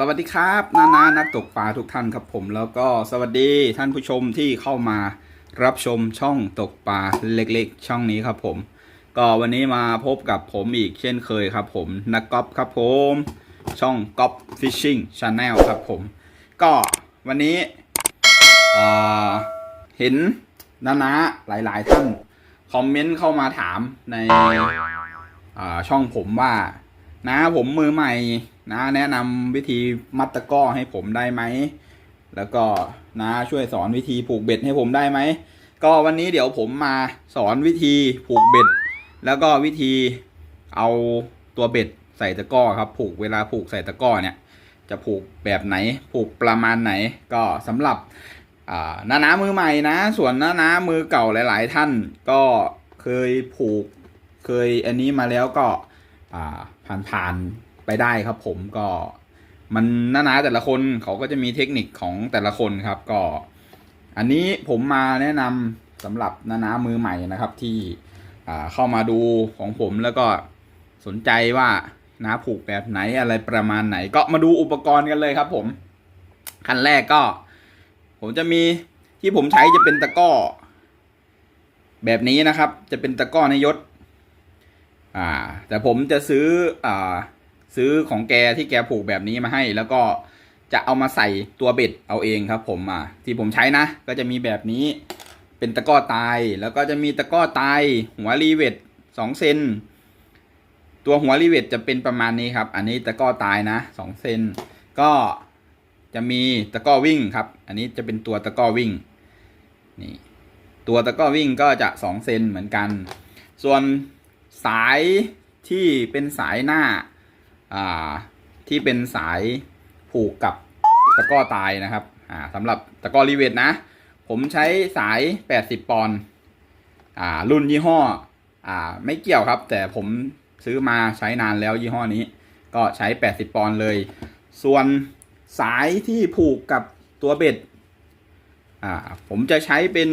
สวัสดีครับนานานักตกปลาทุกท่านครับผม แล้วก็สวัสดีท่านผู้ชมที่เข้ามารับชมช่องตกปลาเล็กๆ ช่องนี้ครับผม ก็วันนี้มาพบกับผมอีกเช่นเคยครับผมนักกอล์ฟครับผม ช่องกอล์ฟฟิชชิ่งชาแนลครับผม ก็วันนี้เห็นนานาหลายๆท่านคอมเมนต์เข้ามาถามในช่องผมว่า นะผมมือใหม่นะแนะนำวิธีมัดตะก้อให้ผมได้ไหม แล้วก็นะช่วยสอนวิธีผูกเบ็ดให้ผมได้ไหม ก็วันนี้เดี๋ยวผมมาสอนวิธีผูกเบ็ด แล้วก็วิธีเอาตัวเบ็ดใส่ตะก้อครับผูกเวลาผูกใส่ตะก้อเนี่ย จะผูกแบบไหน ผูกประมาณไหน ก็สำหรับน้าน้ามือใหม่นะ ส่วนน้าน้ามือเก่าหลาย ๆ ท่านก็เคยผูกเคยอันนี้มาแล้วก็อ่า ผ่านผ่านๆไปได้ครับผมก็มันน้านาแต่ละคนเขาก็จะมีเทคนิคของแต่ละคนครับก็ อันนี้ผมมาแนะนำสำหรับน้านามือใหม่นะครับที่เข้ามาดูของผมแล้วก็สนใจว่าน้าผูกแบบไหนอะไรประมาณไหน ก็มาดูอุปกรณ์กันเลยครับผมขั้นแรกก็ ผมจะมีที่ผมใช้จะเป็นตะก้อ แบบนี้นะครับ จะเป็นตะก้อในยศ อ่า แต่ผมจะซื้ออ่าซื้อของแกที่แกผูกแบบนี้มาให้ แล้วก็จะเอามาใส่ตัวเบ็ดเอาเองครับ ผมอ่าที่ผมใช้นะ ก็จะมีแบบนี้เป็นตะก้อตาย แล้วก็จะมีตะก้อตายหัวรีเวทสองเซนตัวหัวรีเวทจะเป็นประมาณนี้ครับ อันนี้ตะก้อตายนะสองเซนก็จะมีตะก้อวิ่งครับ อันนี้จะเป็นตัวตะก้อวิ่งนี่ตัวตะก้อวิ่งก็จะสองเซนเหมือนกัน ส่วน สายที่เป็นสายหน้าอ่าที่เป็นสายผูกกับตะก้อตายนะครับอ่าสำหรับตะก้อรีเวทนะ ผมใช้สาย 80 ปอนด์อ่ารุ่นยี่ห้ออ่าไม่เกี่ยวครับ แต่ผมซื้อมาใช้นานแล้วยี่ห้อนี้ ก็ใช้ 80 ปอนด์เลย ส่วนสายที่ผูกกับตัวเบ็ดอ่าผมจะใช้เป็น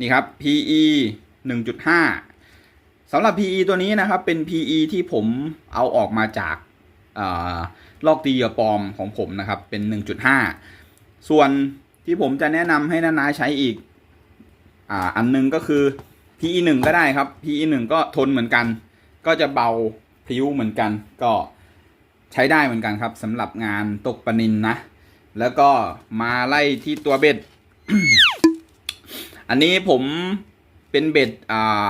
นี่ครับ PE 1.5 สำหรับ PE ตัวนี้นะครับเป็น PE ที่ผมเอาออกมาจากาลอกตีเอปลอมของผมนะครับเป็น 1.5 ส่วนที่ผมจะแนะนำให้นานาใช้อีกออันหนึงก็คือ PE 1ก็ได้ครับ PE 1ก็ทนเหมือนกัน ก็จะเบาพริ้วเหมือนกัน ก็ใช้ได้เหมือนกันครับสำหรับงานตกปนินนะ แล้วก็มาไล่ที่ตัวเบ็ด อันนี้ผมเป็นเบ็ดอ่า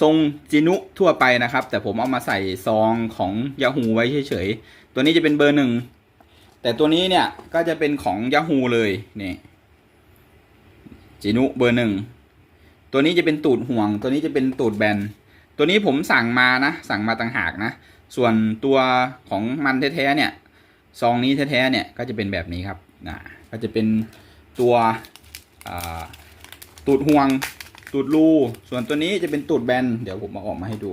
ทรงจินุทั่วไปนะครับ แต่ผมเอามาใส่ซองของยาฮูไว้เฉยๆ ตัวนี้จะเป็นเบอร์หนึ่ง แต่ตัวนี้เนี่ยก็จะเป็นของยาฮูเลยนี่จินุเบอร์หนึ่ง ตัวนี้จะเป็นตูดห่วง ตัวนี้จะเป็นตูดแบน ตัวนี้ผมสั่งมานะ สั่งมาต่างหากนะ ส่วนตัวของมันแท้ๆเนี่ย ซองนี้แท้ๆเนี่ยก็จะเป็นแบบนี้ครับนะก็จะเป็นตัวตูดห่วง ตูดรู ส่วนตัวนี้จะเป็นตูดแบน เดี๋ยวผมมาออกมาให้ดู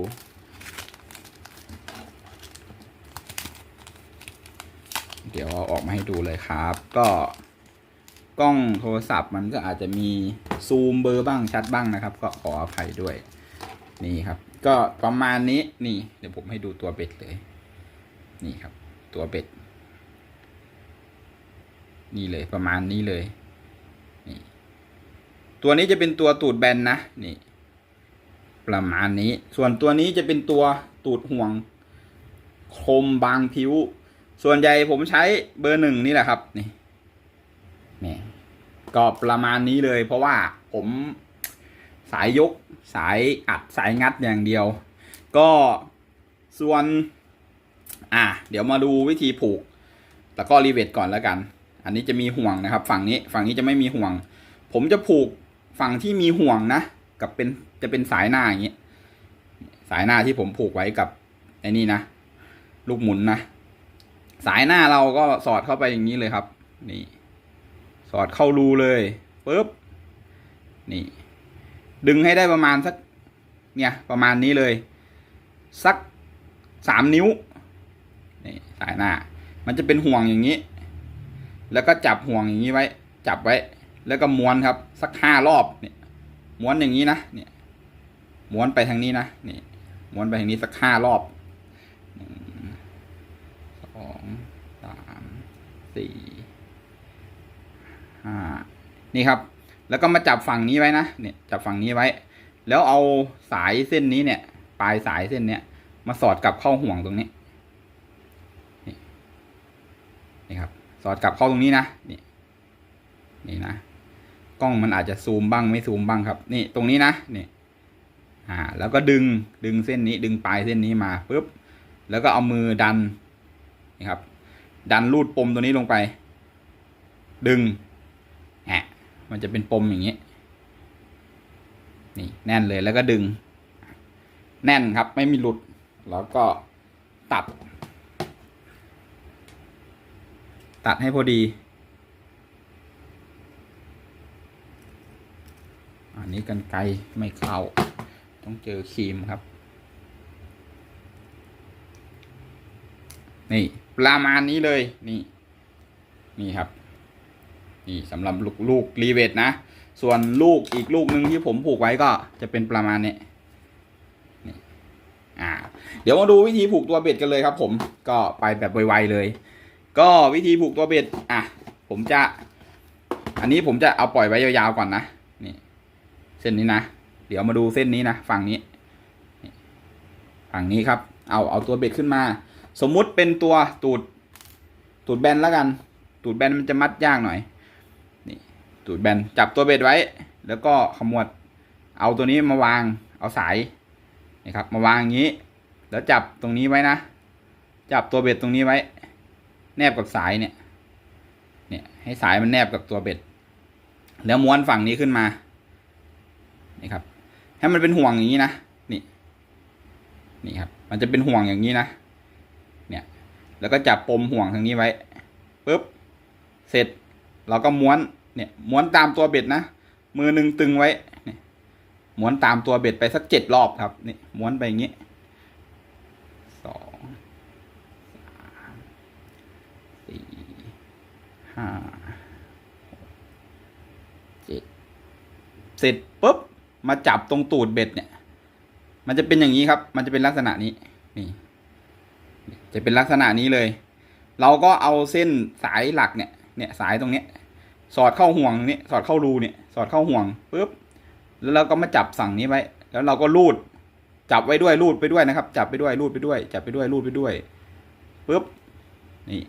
เดี๋ยวเอาออกมาให้ดูเลยครับ ก็กล้องโทรศัพท์มันก็อาจจะมีซูมเบอร์บ้างชัดบ้างนะครับ ก็ขออภัยด้วย นี่ครับ ก็ประมาณนี้นี่ เดี๋ยวผมให้ดูตัวเบ็ดเลย นี่ครับ ตัวเบ็ด นี่เลยประมาณนี้เลย ตัวนี้จะเป็นตัวตูดแบนนะนี่ประมาณนี้ ส่วนตัวนี้จะเป็นตัวตูดห่วง คมบางผิว ส่วนใหญ่ผมใช้เบอร์หนึ่งนี่แหละครับ นี่นี่ก็ประมาณนี้เลย เพราะว่าผมสายยกสายอัดสายงัดอย่างเดียว ก็ส่วน อะเดี๋ยวมาดูวิธีผูก แล้วก็รีเวทก่อนแล้วกัน อันนี้จะมีห่วงนะครับ ฝั่งนี้ฝั่งนี้จะไม่มีห่วง ผมจะผูก ฝั่งที่มีห่วงนะกับเป็นจะเป็นสายหน้าอย่างนี้สายหน้าที่ผมผูกไว้กับไอ้นี่นะลูกหมุนนะสายหน้าเราก็สอดเข้าไปอย่างนี้เลยครับ นี่ สอดเข้ารูเลยปุ๊บนี่ ดึงให้ได้ประมาณสัก เนี่ย ประมาณนี้เลย สักสามนิ้วนี่สายหน้า มันจะเป็นห่วงอย่างนี้ แล้วก็จับห่วงอย่างนี้ไว้ จับไว้ แล้วก็ม้วนครับ สักห้ารอบเนี่ยม้วนอย่างนี้นะเนี่ยม้วนไปทางนี้นะนี่ม้วนไปทางนี้สักห้ารอบหนึ่งสองสามสี่ห้านี่ครับ แล้วก็มาจับฝั่งนี้ไว้นะเนี่ยจับฝั่งนี้ไว้ แล้วเอาสายเส้นนี้เนี่ย ปลายสายเส้นเนี้ยมาสอดกลับเข้าห่วงตรงนี้นี่นี่ครับ สอดกลับเข้าตรงนี้นะนี่นี่นะ กล้องมันอาจจะซูมบ้างไม่ซูมบ้างครับ นี่ตรงนี้นะนี่อ่า แล้วก็ดึงดึงเส้นนี้ดึงปลายเส้นนี้มาปุ๊บแล้วก็เอามือดันนี่ครับ ดันรูดปมตัวนี้ลงไป ดึงแอะมันจะเป็นปมอย่างนี้ นี่แน่นเลยแล้วก็ดึง แน่นครับไม่มีหลุด แล้วก็ตัด ตัดให้พอดี อันนี้กันไกลไม่เข้า ต้องเจอครีมครับ นี่ประมาณนี้เลยนี่ นี่ครับ นี่สำหรับลูกลูกรีเวทนะ ส่วนลูกอีกลูกหนึ่งที่ผมผูกไว้ก็จะเป็นประมาณนี้นี่อ่า เดี๋ยวมาดูวิธีผูกตัวเบ็ดกันเลยครับ ผมก็ไปแบบไวๆเลย ก็วิธีผูกตัวเบ็ดอะผมจะ อันนี้ผมจะเอาปล่อยไว้ยาวๆก่อนนะ ส้นนี้นะ เดี๋ยวมาดูเส้นนี้นะฝั่งนี้ฝั่งนี้ครับ เอาเอาตัวเบ็ดขึ้นมา สมมุติเป็นตัวตูดตูดแบนแล้วกัน ตูดแบนมันจะมัดยากหน่อยนี่ตูดแบนจับตัวเบ็ดไว้ แล้วก็ขมวด เอาตัวนี้มาวางเอาสายนี่ครับ มาวางอย่างนี้ แล้วจับตรงนี้ไว้นะ จับตัวเบ็ดตรงนี้ไว้ แนบกับสายเนี่ยเนี่ยให้สายมันแนบกับตัวเบ็ด แล้วม้วนฝั่งนี้ขึ้นมา นี่ครับ ให้มันเป็นห่วงอย่างนี้นะ นี่ นี่ครับ มันจะเป็นห่วงอย่างนี้นะ เนี่ย แล้วก็จับปมห่วงทางนี้ไว้ปุ๊บ เสร็จ เราก็ม้วน เนี่ย ม้วนตามตัวเบ็ดนะ มือหนึ่งตึงไว้เนี่ยม้วนตามตัวเบ็ดไปสักเจ็ดรอบครับ นี่ ม้วนไปอย่างนี้สองสามสี่ห้าเจ็ดเสร็จปุ๊บ มาจับตรงตูดเบ็ดเนี่ย มันจะเป็นอย่างนี้ครับ มันจะเป็นลักษณะนี้ นี่ จะเป็นลักษณะนี้เลย เราก็เอาเส้นสายหลักเนี่ย เนี่ยสายตรงเนี้ย สอดเข้าห่วงนี้สอดเข้ารูเนี่ย สอดเข้าห่วงปุ๊บ แล้วเราก็มาจับสั่งนี้ไว้ แล้วเราก็รูด จับไว้ด้วยรูดไปด้วยนะครับ จับไปด้วยรูดไปด้วย จับไปด้วยรูดไปด้วยปุ๊บ นี่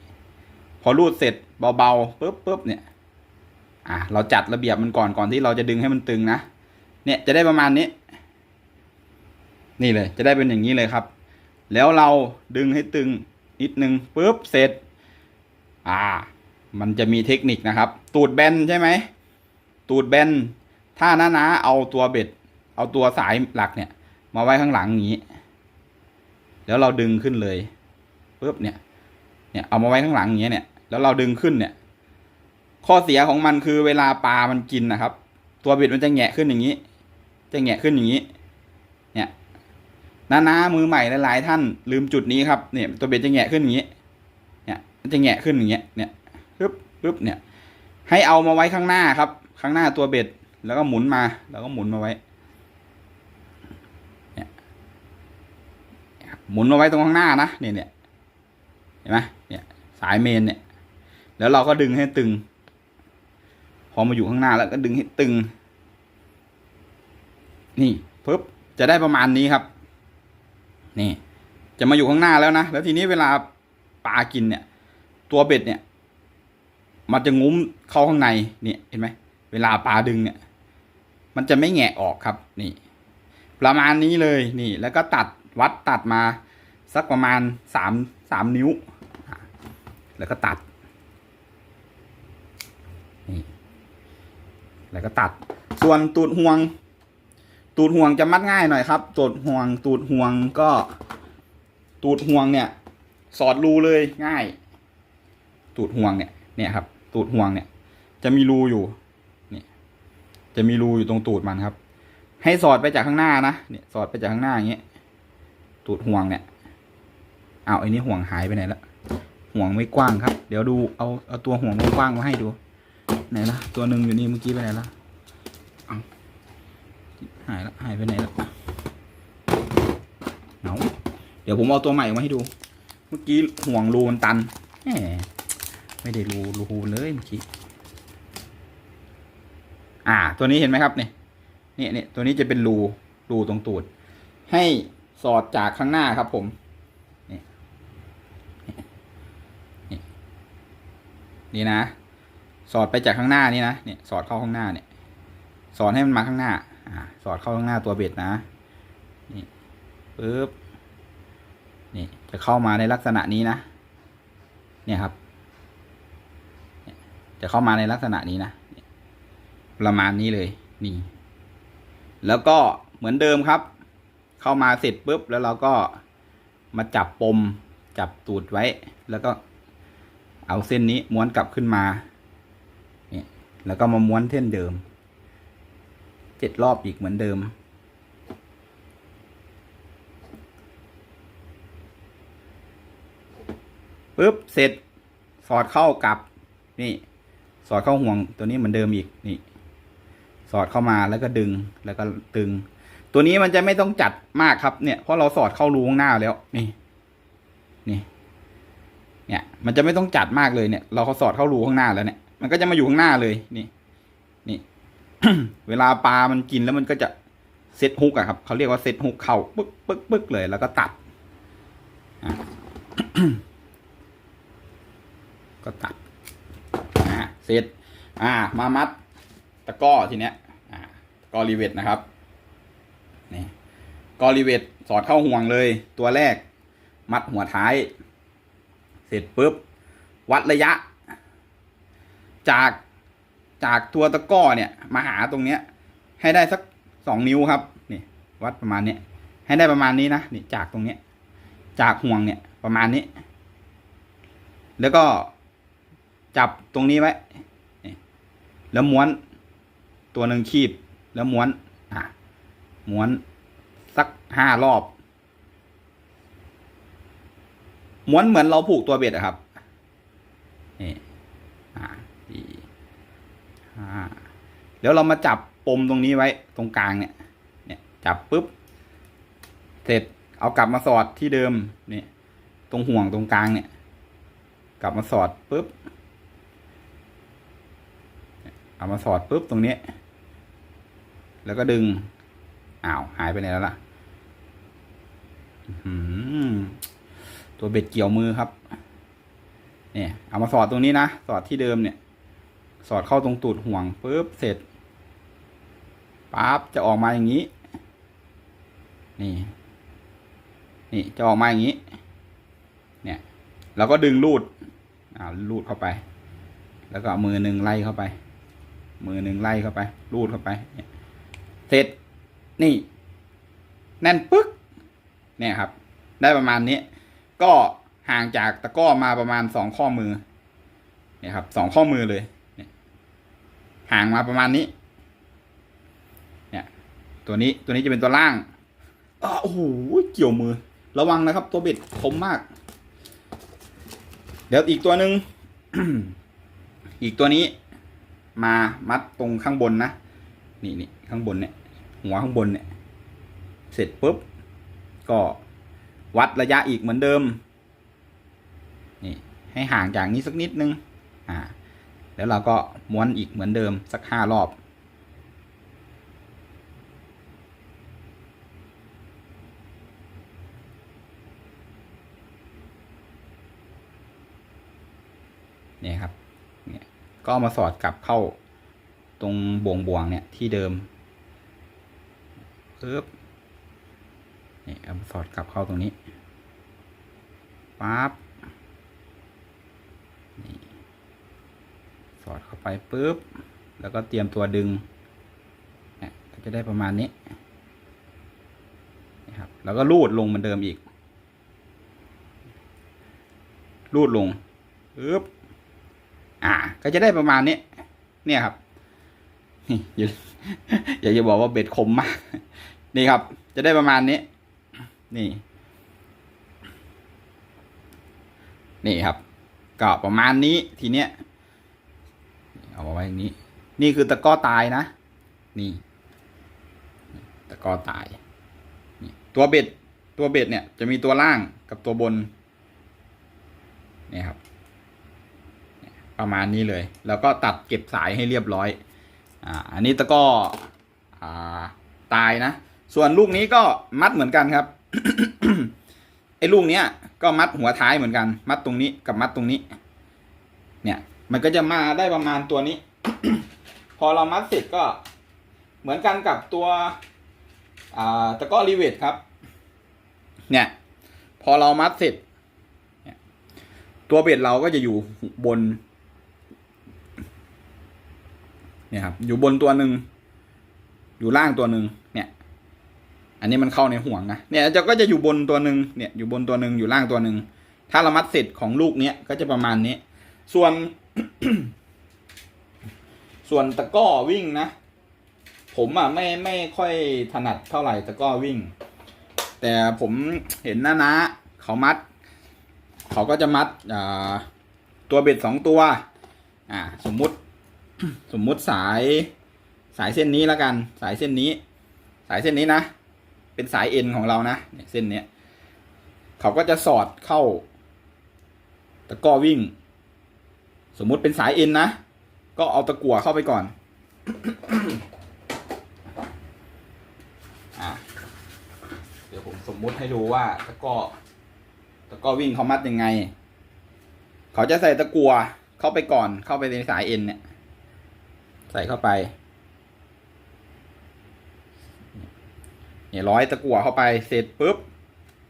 พอรูดเสร็จเบาๆปุ๊บปุ๊บเนี่ย อะ เราจัดระเบียบมันก่อนก่อนที่เราจะดึงให้มันตึงนะ เนี่ยจะได้ประมาณนี้ นี่เลย จะได้เป็นอย่างนี้เลยครับ แล้วเราดึงให้ตึงนิดนึงปุ๊บเสร็จ อ่า มันจะมีเทคนิคนะครับ ตูดแบนใช่ไหมตูดแบนถ้าน้าๆเอาตัวเบ็ด เอาตัวสายหลักเนี่ย มาไว้ข้างหลังอย่างนี้ แล้วเราดึงขึ้นเลยปุ๊บเนี่ย เนี่ยเอามาไว้ข้างหลังอย่างเงี้ยเนี่ย แล้วเราดึงขึ้นเนี่ย ข้อเสียของมันคือเวลาปลามันกินนะครับ ตัวเบ็ดมันจะแงะขึ้นอย่างนี้ จะแงะขึ้นอย่างนี้ เนี่ยน้านามือใหม่หลายๆท่านลืมจุดนี้ครับ เนี่ยตัวเบ็ดจะแงะขึ้นอย่างนี้ เนี่ยมันจะแงะขึ้นอย่างเงี้ย เนี่ยปึ๊บปึ๊บเนี่ย ให้เอามาไว้ข้างหน้าครับ ข้างหน้าตัวเบ็ด แล้วก็หมุนมา แล้วก็หมุนมาไว้ เนี่ยหมุนมาไว้ตรงข้างหน้านะ เนี่ยเนี่ยเห็นไหมเนี่ย สายเมนเนี่ย แล้วเราก็ดึงให้ตึง พอมาอยู่ข้างหน้าแล้วก็ดึงให้ตึง นี่ปึ๊บจะได้ประมาณนี้ครับ นี่ จะมาอยู่ข้างหน้าแล้วนะ แล้วทีนี้เวลาปลากินเนี่ย ตัวเบ็ดเนี่ย มันจะงุ้มเข้าข้างในเนี่ยเห็นไหมเวลาปลาดึงเนี่ย มันจะไม่แงะออกครับ นี่ ประมาณนี้เลยนี่ แล้วก็ตัดวัดตัดมาสักประมาณสามสามนิ้ว แล้วก็ตัดนี่แล้วก็ตัด ส่วนตูดห่วง ตูดห่วงจะมัดง่ายหน่อยครับตูดห่วง ตูดห่วงก็ ตูดห่วงเนี่ย สอดรูเลยง่าย ตูดห่วงเนี่ย เนี่ยครับ ตูดห่วงเนี่ย จะมีรูอยู่เนี่ยจะมีรูอยู่ตรงตูดมันครับ ให้สอดไปจากข้างหน้านะเนี่ยสอดไปจากข้างหน้าอย่างเงี้ยตูดห่วงเนี่ยเอาไอ้นี่ห่วงหายไปไหนละห่วงไม่กว้างครับ เดี๋ยวดูเอาเอาตัวห่วงกว้างมาให้ดูไหนละตัวหนึ่งอยู่นี่เมื่อกี้ไปไหนละ หายละหายไปไหนละเอาเดี๋ยวผมเอาตัวใหม่มาให้ดู เมื่อกี้ห่วงรูมันตันแหมไม่ได้รูรูเลยเมื่อกี้อ่า ตัวนี้เห็นไหมครับเนี่ยเนี่ยเนี่ยตัวนี้จะเป็นรูรูตรงตูด ให้สอดจากข้างหน้าครับผมนี่นี่นี่นะ สอดไปจากข้างหน้านี่นะเนี่ยสอดเข้าข้างหน้าเนี่ย สอดให้มันมาข้างหน้าอ่า สอดเข้าข้างหน้าตัวเบ็ดนะนี่ปึ๊บนี่จะเข้ามาในลักษณะนี้นะ เนี่ยครับ จะเข้ามาในลักษณะนี้นะ ประมาณนี้เลย นี่ แล้วก็เหมือนเดิมครับ เข้ามาเสร็จปุ๊บ แล้วเราก็มาจับปม จับตูดไว้ แล้วก็เอาเส้นนี้ม้วนกลับขึ้นมา เนี่ย แล้วก็มาม้วนเส้นเดิม เจ็ดรอบอีกเหมือนเดิมปุ๊บ เสร็จ สอดเข้ากับนี่ สอดเข้าห่วงตัวนี้เหมือนเดิมอีก นี่ สอดเข้ามาแล้วก็ดึง แล้วก็ตึง ตัวนี้มันจะไม่ต้องจัดมากครับ เนี่ย เพราะเราสอดเข้ารูข้างหน้าแล้ว นี่ นี่ เนี่ย มันจะไม่ต้องจัดมากเลยเนี่ย เราเขาสอดเข้ารูข้างหน้าแล้วเนี่ย มันก็จะมาอยู่ข้างหน้าเลย นี่ นี่ เวลาปลามันกินแล้วมันก็จะเซตฮุกอะครับเขาเรียกว่าเซตฮุกเข้าปึ๊กปึ๊กปึ๊กเลย แล้วก็ตัดก็ตัดอ่าเสร็จ อ่า มามัดตะก้อทีเนี้ย อ่าตะก้อรีเวทนะครับนี่กอรีเวทสอดเข้าห่วงเลย ตัวแรก มัดหัวท้าย เสร็จปุ๊บ วัดระยะ จาก จากตัวตะก้อเนี่ยมาหาตรงเนี้ย ให้ได้สักสองนิ้วครับนี่วัดประมาณเนี้ยให้ได้ประมาณนี้นะนี่จากตรงเนี้ย จากห่วงเนี่ยประมาณนี้ แล้วก็จับตรงนี้ไว้แล้วม้วน ตัวหนึ่งคีบ แล้วม้วนอะม้วนสักห้ารอบม้วนเหมือนเราผูกตัวเบ็ดอะครับ นี่ อ่าสี่ห้า แล้วเรามาจับปมตรงนี้ไว้ตรงกลางเนี่ย เนี่ยจับปุ๊บ เสร็จเอากลับมาสอดที่เดิมนี่ตรงห่วงตรงกลางเนี่ย กลับมาสอดปุ๊บ เอามาสอดปุ๊บตรงนี้ แล้วก็ดึง อ้าวหายไปไหนแล้วล่ะตัวเบ็ดเกี่ยวมือครับ เนี่ย เอามาสอดตรงนี้นะ สอดที่เดิมเนี่ย สอดเข้าตรงตูดห่วงปุ๊บเสร็จปั๊บจะออกมาอย่างนี้ นี่ นี่จะออกมาอย่างนี้ เนี่ยแล้วก็ดึงลูดอ่าลูดเข้าไป แล้วก็มือหนึ่งไล่เข้าไป มือหนึ่งไล่เข้าไป ลูดเข้าไปเนี่ยเสร็จนี่ แน่นปึ๊กเนี่ยครับ ได้ประมาณนี้ ก็ห่างจากตะก้อมาประมาณสองข้อมือเนี่ยครับสองข้อมือเลย ห่างมาประมาณนี้ เนี่ย ตัวนี้ตัวนี้จะเป็นตัวล่างอ้าโอ้โหเกี่ยวมือ ระวังนะครับ ตัวเบ็ดคมมาก เดี๋ยวอีกตัวหนึ่งอีกตัวนี้ มามัดตรงข้างบนนะนี่นี่ข้างบนเนี่ย หัวข้างบนเนี่ย เสร็จปุ๊บ ก็วัดระยะอีกเหมือนเดิม นี่ ให้ห่างจากนี้สักนิดนึง อ่า แล้วเราก็ม้วนอีกเหมือนเดิมสักห้ารอบ เนี่ยครับ เนี่ย ก็มาสอดกลับเข้าตรงบ่วงบ่วงๆเนี่ยที่เดิมปึ๊บนี่เอามาสอดกลับเข้าตรงนี้ปั๊บ นี่ สอดเข้า ไปปุ๊บ แล้วก็เตรียมตัวดึงก็จะได้ประมาณนี้นะครับแล้วก็ลูดลงเหมือนเดิมอีก ลูดลงปึ๊บอ่า ก็จะได้ประมาณนี้เนี่ยครับอย่าอยากจะบอกว่าเบ็ดคมมาก นี่ครับ จะได้ประมาณนี้ นี่ นี่ครับ ก็ประมาณนี้ทีเนี้ย เอามาไว้อย่างนี้ นี่คือตะกร้อตายนะ นี่ ตะกร้อตายนี่ตัวเบ็ด ตัวเบ็ดเนี่ย จะมีตัวล่างกับตัวบนเนี่ยครับ ประมาณนี้เลย แล้วก็ตัดเก็บสายให้เรียบร้อย อ่า อันนี้ตะกร้ออ่าตายนะ ส่วนลูกนี้ก็มัดเหมือนกันครับ ไอ้ลูกเนี้ยก็มัดหัวท้ายเหมือนกัน มัดตรงนี้กับมัดตรงนี้ เนี่ย มันก็จะมาได้ประมาณตัวนี้ พอเรามัดเสร็จก็เหมือนกันกับตัวตะก้อรีเวทครับ เนี่ย พอเรามัดเสร็จตัวเบ็ดเราก็จะอยู่บน เนี่ยครับ อยู่บนตัวหนึ่งอยู่ล่างตัวหนึ่งเนี่ย อันนี้มันเข้าในห่วงนะเนี่ยจะก็จะอยู่บนตัวหนึ่งเนี่ย อยู่บนตัวหนึ่งอยู่ล่างตัวหนึ่งถ้าเรามัดเสร็จของลูกเนี้ยก็จะประมาณนี้ ส่วน ส่วนตะก้อวิ่งนะ ผมอะไม่ไม่ค่อยถนัดเท่าไหร่ตะก้อวิ่ง แต่ผมเห็นนะนะเขามัด เขาก็จะมัดตัวเบ็ดสองตัว อ่า สมมุติ สมมุติสายสายเส้นนี้แล้วกัน สายเส้นนี้ สายเส้นนี้นะเป็นสายเอ็นของเรานะเนี่ยเส้นเนี้ยเขาก็จะสอดเข้าตะก้อวิ่ง สมมุติเป็นสายเอ็นนะ ก็เอาตะกั่วเข้าไปก่อนอะเดี๋ยวผมสมมุติให้ดูว่าตะก้อตะก้อวิ่งเขามัดยังไง เขาจะใส่ตะกั่วเข้าไปก่อน เข้าไปในสายเอ็นเนี่ย ใส่เข้าไป เนี่ยร้อยตะกั่วเข้าไปเสร็จปุ๊บ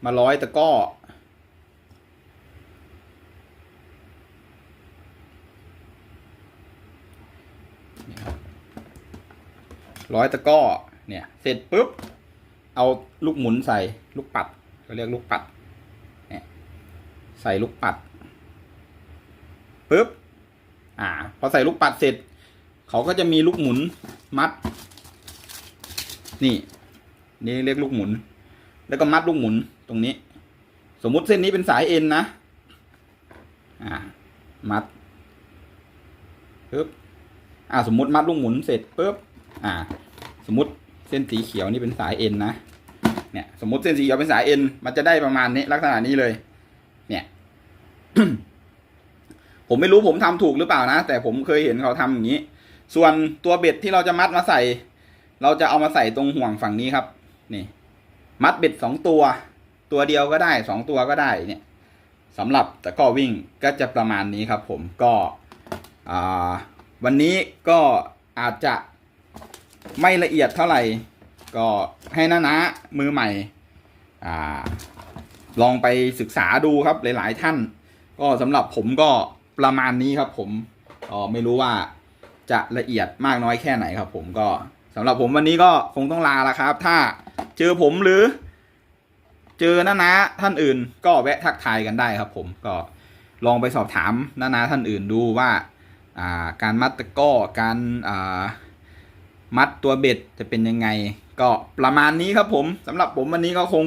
มาร้อยตะก้อ นี่ครับ ร้อยตะก้อเนี่ย เสร็จปุ๊บ เอาลูกหมุนใส่ลูกปัดเขาเรียกลูกปัดเนี่ยใส่ลูกปัดปุ๊บอ่า พอใส่ลูกปัดเสร็จ เขาก็จะมีลูกหมุนมัด นี่ นี่เรียกลูกหมุน แล้วก็มัดลูกหมุนตรงนี้ สมมุติเส้นนี้เป็นสายเอ็นนะ อ่า มัดปุ๊บอ่า สมมุติมัดลูกหมุนเสร็จปุ๊บ อ่า สมมติเส้นสีเขียวนี่เป็นสายเอ็นนะ เนี่ย สมมติเส้นสีเขียวเป็นสายเอ็นมันจะได้ประมาณนี้ลักษณะนี้เลย เนี่ย ผมไม่รู้ผมทำถูกหรือเปล่านะ แต่ผมเคยเห็นเขาทำอย่างนี้ ส่วนตัวเบ็ดที่เราจะมัดมาใส่ เราจะเอามาใส่ตรงห่วงฝั่งนี้ครับ นี่ มัดเบ็ดสองตัว ตัวเดียวก็ได้สองตัวก็ได้ เนี่ยสำหรับตะก้อวิ่งก็จะประมาณนี้ครับ ผมก็อ่าวันนี้ก็อาจจะ ไม่ละเอียดเท่าไหร่ ก็ให้นะนะมือใหม่อ่าลองไปศึกษาดูครับหลาย ๆ ท่าน ก็สำหรับผมก็ประมาณนี้ครับ ผมก็ไม่รู้ว่าจะละเอียดมากน้อยแค่ไหนครับ ผมก็สำหรับผมวันนี้ก็คงต้องลาละครับ ถ้าเจอผมหรือ เจอน้านาท่านอื่น ก็แวะทักทายกันได้ครับ ผมก็ลองไปสอบถามน้านาท่านอื่นดูว่า การมัดตะก้อการอ่า มัดตัวเบ็ดจะเป็นยังไง ก็ประมาณนี้ครับผมสำหรับผมวันนี้ก็คง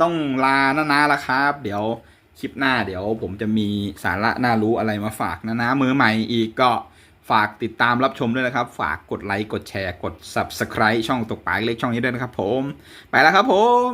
ต้องลาหนานาละครับ เดี๋ยวคลิปหน้าเดี๋ยวผมจะมีสาระน่ารู้อะไรมาฝากนะนะมือใหม่อีกก็ฝากติดตามรับชมด้วยนะครับ ฝากกดไลค์ กดแชร์ กด subscribe ช่องตกปลาเล็กช่องนี้ด้วยนะครับผม ไปแล้วครับผม